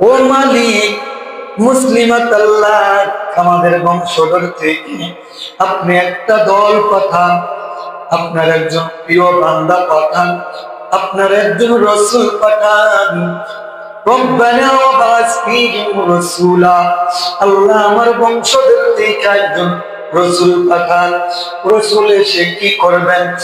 ও মালিক, মুসলিমাত আল্লাহ, আমাদের বংশধর থেকে আপনি একটা দল পাঠান, আপনার একজন প্রিয় বান্দা পাঠান, আপনার একজন রসুল পাঠান। রব্বানা রাসূলা, আল্লাহ আমার বংশধর থেকে একজন রসুল পাঠান। রসুল এসে কি করবেন?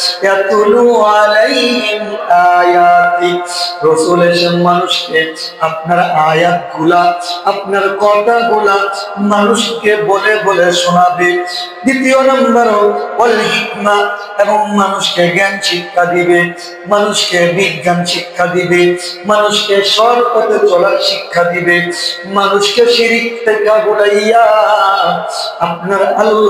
রসুল এসে মানুষকে, আপনার আয়াতগুলা আপনার কথা গুলা মানুষকে বলে বলে শোনাবে। দ্বিতীয় নম্বর হিকমা এবং মানুষকে জ্ঞান শিক্ষা দিবে। মানুষকে বিজ্ঞান শিক্ষা দিবে। মানুষকে সৎ পথে চলার শিক্ষা দিবে। মানুষকে শিরিক থেকে আপনার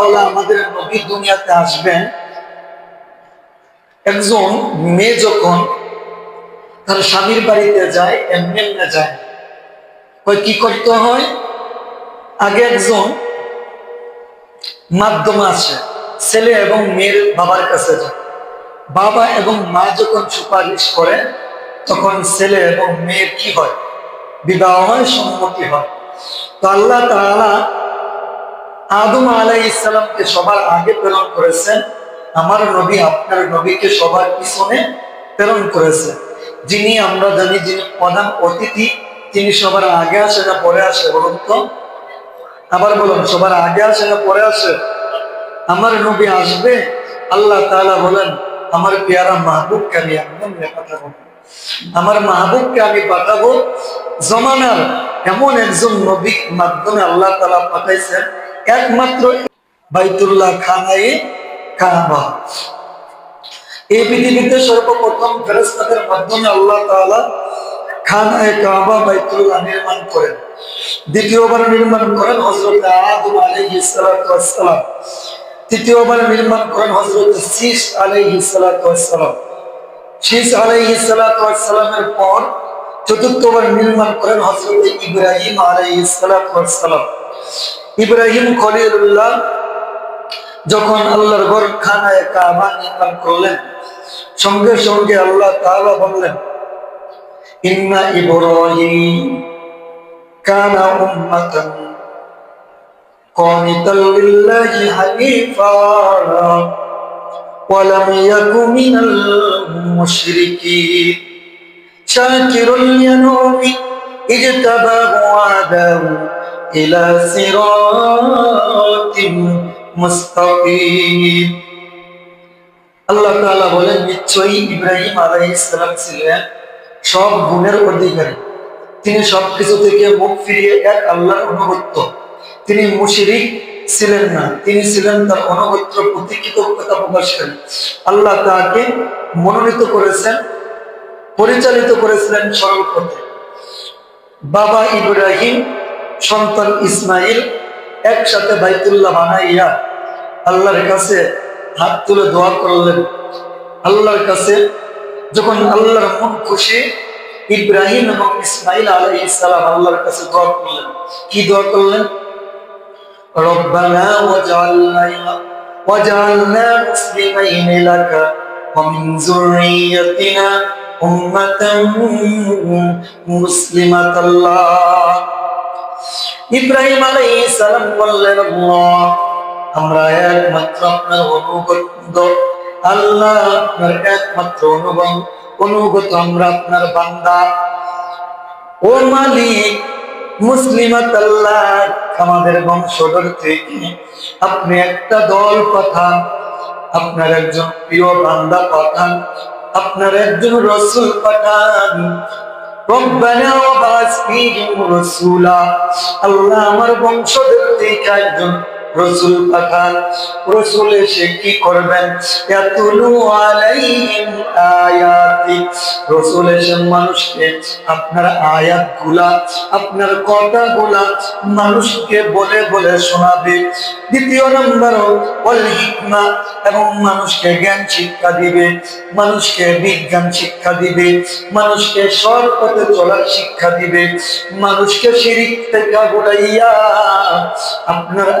আল্লাহ আমাদের নবী দুনিয়াতে আসবেন। একজন মেয়ে যখন তার স্বামীর বাড়িতে যায়, এমনি এমনি যায়। কি করতে হয়? আগে একজন মাধ্যম আছে ছেলে এবং মেয়ের বাবার কাছে যায়। বাবা এবং মা যখন সুপারিশ করে, তখন ছেলে এবং মেয়ের কি হয়? বিবাহ হয়, সম্মতি হয়। তো আল্লাহ তাআলা আদম আলাই ইসলামকে সবার আগে প্রেরণ করেছেন। আমার নবী, আপনার নবীকে সবার পিছনে প্রেরণ করেছেন। যিনি, আমরা জানি, যিনি প্রধান অতিথি, তিনি সবার আগে আসে না, পরে আসে, বলুন তো। আবার বলুন, সবার আগে আসে না, পরে আসে? আমার নবী আসবে, আল্লাহ তাআলা বলেন, আমার পেয়ারা মাহবুবকে আমি একদম পাঠাবো আমার মাহবুবকে আমি পাঠাবো জমানার এমন একজন নবী মাধ্যমে আল্লাহ তাআলা পাঠাইছেন একমাত্র বাইতুল্লাহ খানায় কাবা। এই পৃথিবীতে সর্বপ্রথম ফেরেস্তাদের মাধ্যমে আল্লাহ তাআলা খানায় কাবা, বাইতুল্লাহ নির্মাণ করেন। দ্বিতীয়বার নির্মাণ করেন হযরত আদম ওয়াস সালাম। তৃতীয়বার নির্মাণ করেন ওয়াস সালাম। শীস আলাইহিস সালাতু ওয়াস সালামের পর চতুর্থবার নির্মাণ করেন হযরত ইব্রাহিম ওয়াস সালাম। ইব্রাহিম খলিলুল্লাহ যখন আল্লাহর ঘর খানায় কাবা নির্মাণ করলেন সঙ্গে সঙ্গে আল্লাহ তাআলা বললেন ইন্না ইব্রাহিম কানা উম্মাতান قانتا لله حنيفا ولم يك من المشركين شاكرا لنعمه اجتباه وهداه إلى صراط মুস্তাকিম আল্লাহ তাআলা বলেন নিশ্চয়ই ইব্রাহিম আলাইহিস সালাম ছিলেন সব গুণের অধিকারী তিনি সবকিছু থেকে মুখ ফিরিয়ে এক আল্লাহর অনুগত্য তিনি মুশরিক ছিলেন না তিনি ছিলেন তার অনুগত্য প্রতি কৃতজ্ঞতা প্রকাশকারী আল্লাহ তাকে মনোনীত করেছেন পরিচালিত করেছিলেন সরল পথে বাবা ইব্রাহিম সন্তান ইসমাইল একসাথে বাইতুল্লাহ বানাইয়া আল্লাহর কাছে হাত তুলে দোয়া করলেন আল্লাহর কাছে যখন আল্লাহর মন খুশি ইব্রাহিম এবং ইসমাইল আলাই ইসলাম আল্লাহর কাছে দোয়া করলেন কি দোয়া করলেন ربنا وجعلنا وجعلنا مسلمين لك ومن ذريتنا أمة مسلمة الله ইব্রাহিম আলাইহিস সালাম বললেন, আল্লাহ, আমরা একমাত্র আপনার অনুগত। আল্লাহ আপনার একমাত্র অনুগত। অনুগত আমরা আপনার বান্দা। ও মালিক মুসলিমাত আল্লাহ আমাদের বংশধর থেকে আপনি একটা দল পাঠান। আপনার একজন প্রিয় বান্দা পাঠান। আপনার একজন রসুল পাঠান। রব্বানা ওয়াবাস ফীহিম রাসূলা। আল্লাহ আমার বংশধর থেকে একজন রসুল পাঠান। রসুল এসে কি করবেন? রসুল এসে মানুষকে, আপনার আয়াতগুলা আপনার কথা গুলা মানুষকে বলে বলে শোনাবে। দ্বিতীয় নম্বর হিকমা, এবং মানুষকে জ্ঞান শিক্ষা দিবে। মানুষকে বিজ্ঞান শিক্ষা দিবে। মানুষকে সৎ পথে চলার শিক্ষা দিবে। মানুষকে শিরিক থেকে ঘুরাইয়া আপনার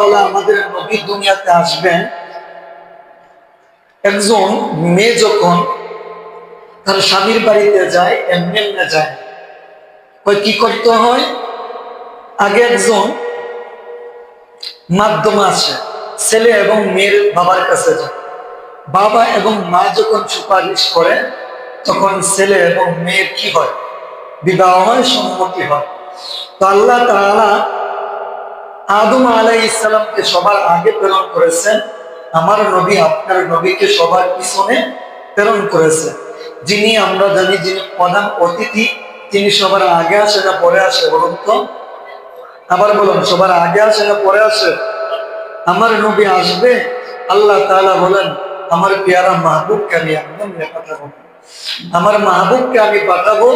তাহলে আমাদের নবী দুনিয়াতে আসবেন। একজন মেয়ে যখন তার স্বামীর বাড়িতে যায় এমনি যায় কি করতে হয়? আগে একজন মাধ্যম আছে ছেলে এবং মেয়ের বাবার কাছে যায়। বাবা এবং মা যখন সুপারিশ করে, তখন ছেলে এবং মেয়ের কি হয়? বিবাহ হয়, সম্মতি হয়। তো আল্লাহ তাআলা আদম আলাই ইসলামকে সবার আগে প্রেরণ করেছেন। আমার নবী, আপনার নবীকে সবার পিছনে প্রেরণ করেছেন। যিনি, আমরা জানি, যিনি প্রধান অতিথি, তিনি সবার আগে আসে না পরে আসে, বলুন তো। আবার বলুন, সবার আগে আসে না পরে আসে। আমার নবী আসবে, আল্লাহ তাআলা বলেন, আমার পেয়ারা মাহবুবকে আমি একদম পাঠাবো। আমার মাহবুবকে আমি পাঠাবো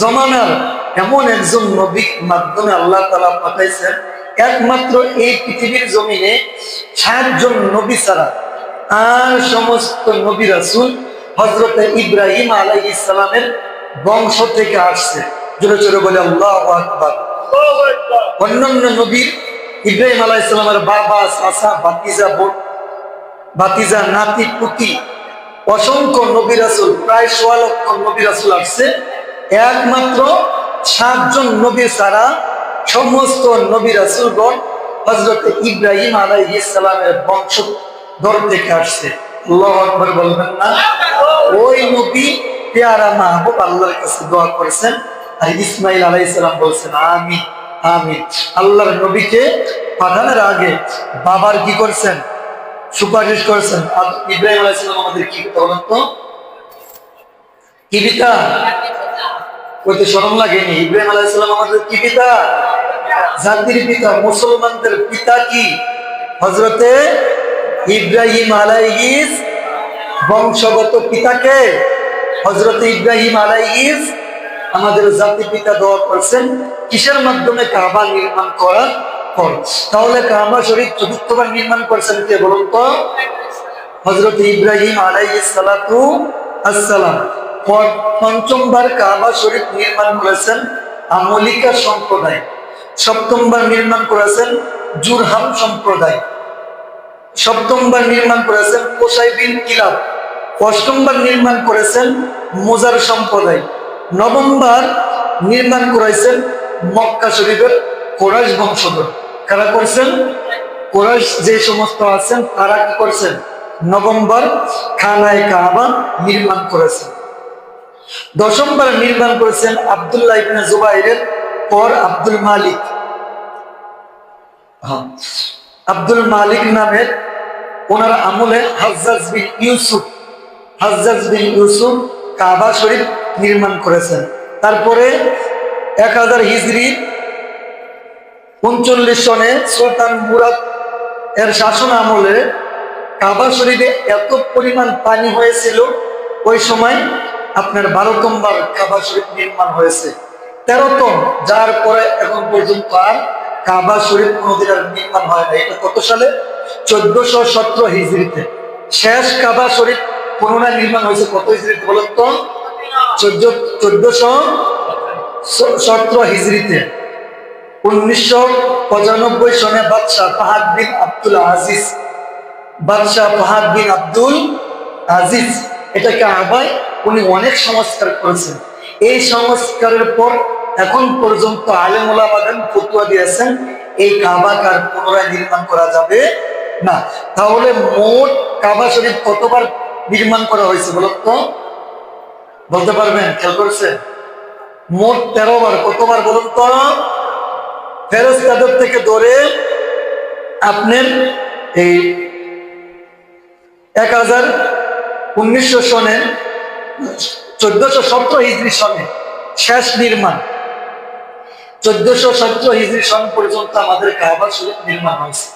জমানার এমন একজন নবী মাধ্যমে আল্লাহ তাআলা পাঠাইছেন একমাত্র এই পৃথিবীর জমিনে সাতজন নবী ছাড়া আর সমস্ত নবী রাসূল হযরত ইব্রাহিম আলাইহিস সালামের বংশ থেকে আসছে। জোরে জোরে বলে আল্লাহু আকবার। অন্যান্য নবীর ইব্রাহিম আলাইহিস সালামের বাবা, চাচা, ভাতিজা, বোন, ভাতিজা, নাতি, পুতি, অসংখ্য নবী রাসূল, প্রায় সোয়া লক্ষ নবী রাসূল আসছে। একমাত্র সাতজন নবী ছাড়া সমস্ত নবী রাসূলগণ হযরত ইব্রাহিম আলাইহিস সালামের বংশ ধর থেকে আসছে। আল্লাহু আকবার বলবেন না। ওই নবী পেয়ারা মাহবুব আল্লাহর কাছে দোয়া করেছেন আর ইসমাইল আলাইহিস সালাম বলছেন আমি আমি আল্লাহর নবীকে পাঠানোর আগে বাবার কি করছেন? সুপারিশ করেছেন। আর ইব্রাহিম আলাইহিস সালাম আমাদের কি বলেন তো? কি পিতা। কইতে শরম লাগেনি। ইব্রাহিম আলাইহিস সালাম আমাদের কি পিতা? জাতির পিতা মুসলমানদের পিতা কি? হজরতে ইব্রাহিম আলাইহিস বংশগত পিতাকে হজরতে ইব্রাহিম আলাইহিস আমাদের জাতির পিতা দোয়া করছেন। কিসের মাধ্যমে কাবা নির্মাণ পর তাহলে কাবা শরীফ চতুর্থবার নির্মাণ করছেন কে বলুন তো? হজরত ইব্রাহিম আলাইহিস আসসালাম পঞ্চমবার কাবা শরীফ নির্মাণ করেছেন আমলিকা সম্প্রদায়। সপ্তমবার নির্মাণ করেছেন জুরহাম সম্প্রদায়। সপ্তমবার নির্মাণ করেছেন কোসাই বিন কিলাব। অষ্টমবার নির্মাণ করেছেন মোজার সম্প্রদায়। নবমবার নির্মাণ করেছেন মক্কা শরীফের কোরাইশ বংশধর। কারা করছেন? কোরাইশ যে সমস্ত আছেন তারা কি করছেন? নভেম্বর খানায় কাবা নির্মাণ করেছেন। দশমবার নির্মাণ করেছেন আবদুল্লাহ ইবনে জুবাইরের পর আব্দুল মালিক। আব্দুল মালিক নামের ওনার আমলে হাজ্জাজ বিন ইউসুফ, হাজ্জাজ বিন ইউসুফ কাবা শরীফ নির্মাণ করেছেন। তারপরে এক হাজার হিজড়ি উনচল্লিশ সনে সুলতান মুরাদ এর শাসন আমলে কাবা শরীফে এত পরিমাণ পানি হয়েছিল, ওই সময় আপনার বারোতমবার কাবা শরীফ নির্মাণ হয়েছে। তেরোতম যার পরে এখন পর্যন্ত আর কাবা শরীফ কোনোদিন আর নির্মাণ হয় না। এটা কত সালে? চোদ্দশো সতেরো হিজড়িতে। শেষ কাবা শরীফ পুনরায় নির্মাণ হয়েছে কত হিজড়িতে বলুন তো? চোদ্দ, চোদ্দশো সতেরো হিজড়িতে। উনিশশো পঁচানব্বই সনে বাদশাহ ফাহাদ বিন আব্দুল আজিজ। বাদশাহ ফাহাদ আব্দুল আজিজ। এটাকে আবায় উনি অনেক সংস্কার করেছেন। এই সংস্কারের পর এখন পর্যন্ত আলেমুলামাদান ফতুয়া দিয়েছেন? এই কাবাকে আর পুনরায় নির্মাণ করা যাবে? না। তাহলে মোট কাবা শরীফ কতবার নির্মাণ করা হয়েছে বলুন তো? বলতে পারবেন? খেয়াল করছেন? মোট তেরো বার কতবার বলুন তো? ফেরজ কাদের থেকে ধরে আপনার এই এক হাজার উনিশশো সনে চোদ্দশো সতেরো সনে শেষ নির্মাণ। চোদ্দশো সতেরো হিজড়ি সন পর্যন্ত আমাদের কাবা শরীফ নির্মাণ হয়েছে।